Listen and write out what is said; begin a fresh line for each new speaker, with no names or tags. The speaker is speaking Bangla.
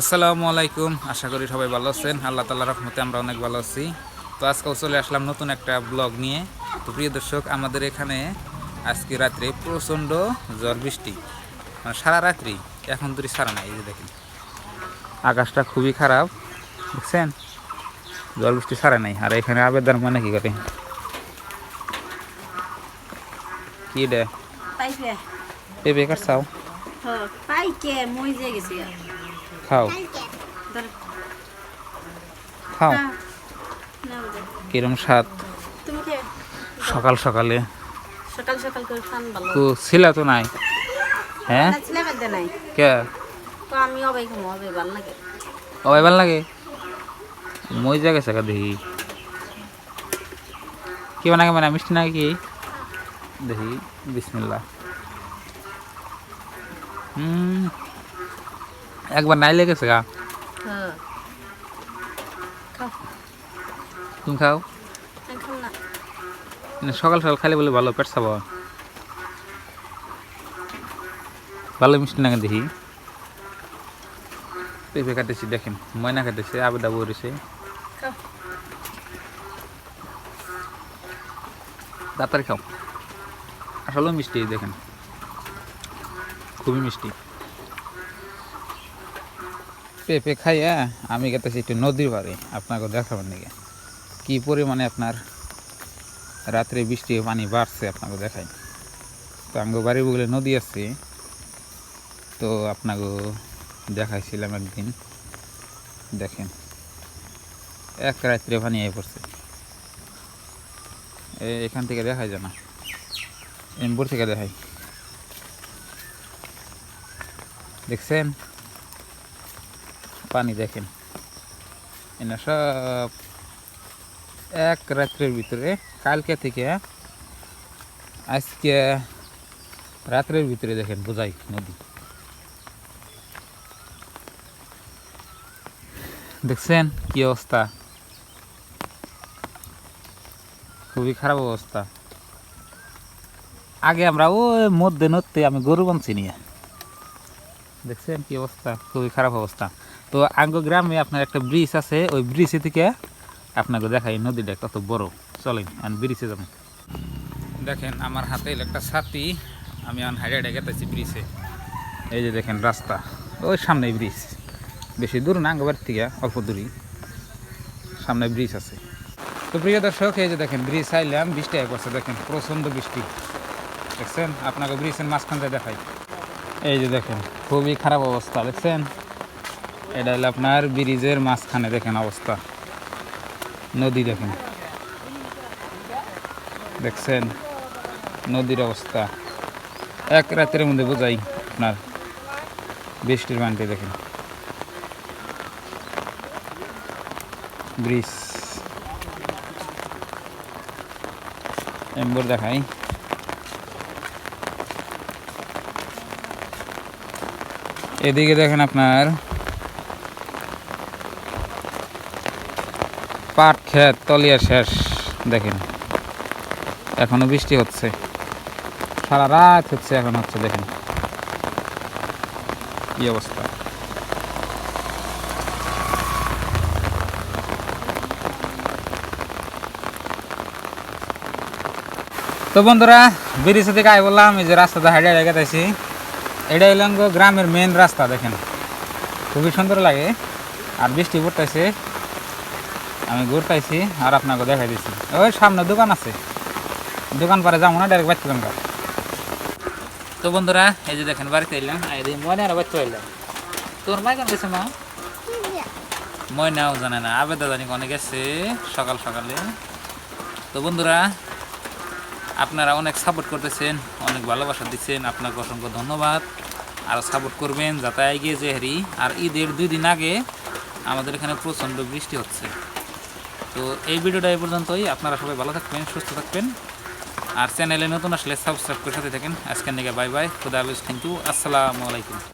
আসসালামু আলাইকুম। আশা করি সবাই ভালো আছেন। আল্লাহ তাল্লাহ রহমতে আমরা অনেক ভালো আছি। তো আজকেও চলে আসলাম নতুন একটা ব্লগ নিয়ে। তো প্রিয় দর্শক আমাদের এখানে আজকে রাত্রে প্রচণ্ড ঝড় বৃষ্টি। মানে সারা রাত্রি। এখন তুই সারা নাই এই যে দেখেন। আকাশটা খুবই খারাপ বুঝছেন? ঝড় বৃষ্টি সারা নাই। আর এখানে আবেদন মানে কি করে? কি রে? পেঁপে কাটছাও?
পাইকে মই যে গেছি।
খাও। খাও।
নাও
কিরম স্বাদ? সকাল সকালে।
সকাল সকাল করে খান ভালো।
তো ছিলা তো নাই? হ্যাঁ?
ছেলে বাদ নাই।
কে?
তো আমি অবাই খামো অবাই ভালো লাগে।
ও ভালো লাগে? মই যা গেছে দেখি। কি বানাকে মানে মিষ্টি না কি? দেখি বিসমিল্লা হুম একবার নাই লেগেছে গা।
হ্যাঁ। খাও।
তুমি খাও।
আমি খাম না।
না, সকাল সকাল খাইলে বলে ভালো পেট সাবা ভালো মিষ্টি না দেখি। পেঁপে কাটেছি দেখেন ময়না কাটেছে আবেদা বরেছে
খাও।
তাড়াতাড়ি খাও। আসলেও মিষ্টি দেখেন। খুবই মিষ্টি। পেঁপে খাইয়া আমি গেতেছি একটু নদীর বাড়ি, আপনাকে দেখাবেন নাকি কি পরিমাণে আপনার রাত্রে বৃষ্টি পানি বাড়ছে আপনাকে দেখাই। তো আমাকে বাড়ির বগলে নদী আছে, তো আপনাকে দেখাইছিলাম একদিন। দেখেন, এক রাত্রে পানি আই পড়ছে। এখান থেকে দেখাই যায় না এম্বুর থেকে দেখাই। দেখছেন? পানি দেখেন। এনা সব এক রাত্রের ভিতরে, কালকে থেকে আজকে রাত্রের ভিতরে দেখেন বোঝাই নদী। দেখছেন কি অবস্থা? খুবই খারাপ অবস্থা। আগে আমরা ওই মধ্যে নদতে আমি গরু বানছি নিয়ে। দেখছেন কি অবস্থা? খুবই খারাপ অবস্থা। তো আঙ্গ গ্রামে আপনার একটা ব্রিজ আছে, ওই ব্রিজে থেকে আপনাকে দেখাই নদীটা কত বড়। চলেন আমি ব্রিজে যাবেন দেখেন, আমার হাতে একটা ছাতি, আমি এখন হাইডে হাইডে গেতেছি ব্রিজে এই যে দেখেন রাস্তা, ওই সামনে ব্রিজ বেশি দূর না আঙ্গবার থেকে অল্প দূরই। সামনে ব্রিজ আছে। তো প্রিয় দর্শক, এই যে দেখেন ব্রিজ আইলাম বৃষ্টি আয় করছে, দেখেন, প্রচণ্ড বৃষ্টি। দেখছেন? আপনাকে ব্রিজের মাঝখান দিয়ে দেখাই। এই যে দেখেন, খুবই খারাপ অবস্থা, দেখছেন? এটা হলো আপনার ব্রিজের মাঝখানে, দেখেন অবস্থা। নদী দেখেন। দেখছেন? নদীর অবস্থা। এক রাতের মধ্যে বোঝাই আপনার বৃষ্টির পানিতে দেখেন। ব্রিজ। এম্বর দেখাই। এদিকে দেখেন আপনার পাট ক্ষেত, তলিয়া শেষ, দেখেন। এখনও বৃষ্টি হচ্ছে। সারা রাত হচ্ছে, এখন হচ্ছে, দেখেন। কি অবস্থা? তো বন্ধুরা ব্রিজ থেকে আই বললাম, এই যে রাস্তাটা হাইডে হাইডে গেতেছি এটা হইলাম গ্রামের মেন রাস্তা, দেখেন। খুবই সুন্দর লাগে, আর বৃষ্টি পড়তেছে। আমি ঘুরতেছি আর আপনাকে দেখাই দিচ্ছি। ওই সামনে দোকান আছে। দোকান পারে যাব না ডাইরেক্ট বাচ্চা দোকান তো বন্ধুরা, এই যে দেখেন, বাড়িতে এলাম এই যে ময়না আর বাচ্চা এলাম। তোর মাই কেন গেছে মা? ময়নাও জানে না, আবেদা জানি অনেক গেছে সকাল সকালে। তো বন্ধুরা, আপনারা অনেক সাপোর্ট করতেছেন। অনেক ভালোবাসা দিচ্ছেন। আপনাকে অসংখ্য ধন্যবাদ। আর সাপোর্ট করবেন যাতে এগিয়ে যে হারি। আর ঈদের দুই দিন আগে আমাদের এখানে প্রচণ্ড বৃষ্টি হচ্ছে। তো এই ভিডিওটা এই পর্যন্তই। আপনারা সবাই ভালো থাকবেন, সুস্থ থাকবেন। আর চ্যানেলে নতুন আসলে সাবস্ক্রাইব করে সাথে থাকেন। আজকের নিকে বাই বাই খুদা হাফিজ থ্যাংক ইউ আসসালামু আলাইকুম।